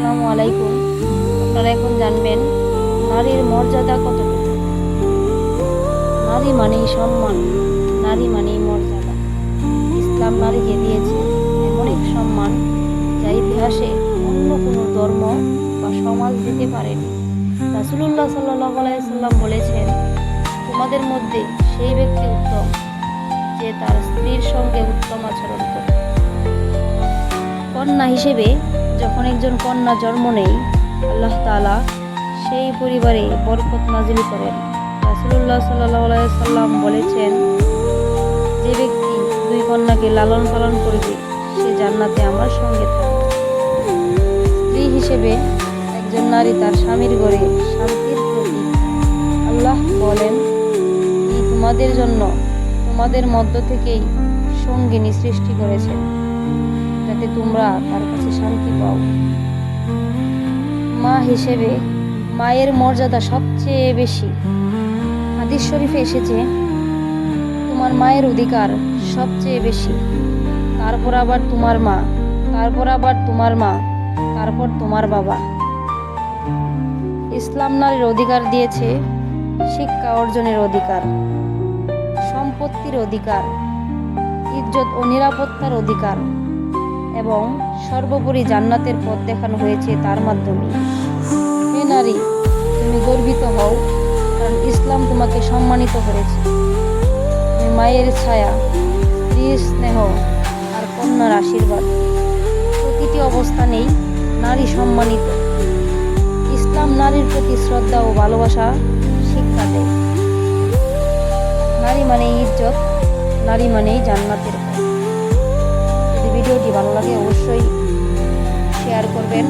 আসসালামু আলাইকুম। আপনারা এখন জানবেন, নারীর মর্যাদা কতটুকু? নারী মানেই সম্মান, নারী মানেই মর্যাদা। ইসলাম নারীকে দিয়েছে এমন এক সম্মান যা ইতিহাসে অন্য কোনো ধর্ম বা সমাজ দিতে পারেনি। রাসুলুল্লাহ সাল্লাহ সাল্লাম বলেছেন, তোমাদের মধ্যে সেই ব্যক্তি উত্তম, যে তার স্ত্রীর সঙ্গে উত্তম আচরণ করে। কন্যা হিসেবে যখন একজন কন্যা জন্ম নেই আল্লাহ তাআলা সেই পরিবারে বরকত নাজিল করেন। রাসুলুল্লাহ সাল্লাহ সাল্লাম বলেছেন, যে ব্যক্তি দুই কন্যাকে লালন পালন করবে, সে জান্নাতে আমার সঙ্গে থাকবে স্ত্রী হিসেবে একজন নারী তার স্বামীর ঘরে শান্তির প্রতীক। আল্লাহ বলেন তোমাদের জন্য তোমাদের মধ্য থেকেই সঙ্গিনী সৃষ্টি করেছেন যাতে তোমরা তার কাছে শান্তি পাও। মা হিসেবে মায়ের মর্যাদা সবচেয়ে বেশি। হাদিস শরীফে এসেছে, তোমার মায়ের অধিকার সবচেয়ে বেশি। তারপর আবার তোমার মা, তারপর আবার তোমার মা, তারপর তোমার বাবা। ইসলাম নারীর অধিকার দিয়েছে শিক্ষা অর্জনের অধিকার, সম্পত্তির অধিকার। ইজ্জত ও নিরাপত্তার অধিকার এবং সর্বোপরি জান্নাতের পথ দেখানো হয়েছে তার মাধ্যমে। হে নারী, তুমি গর্বিত হও, কারণ ইসলাম তোমাকে সম্মানিত করেছে। মায়ের ছায়া, স্ত্রীর স্নেহ আর কন্যার আশীর্বাদ। প্রতিটি অবস্থানেই নারী সম্মানিত। ইসলাম নারীর প্রতি শ্রদ্ধা ও ভালোবাসা শিক্ষা দেয়। নারী মানে ইজ্জত নারী মানেই জান্নাতের যদি ভিডিওটি ভালো লাগে অবশ্যই শেয়ার করবেন।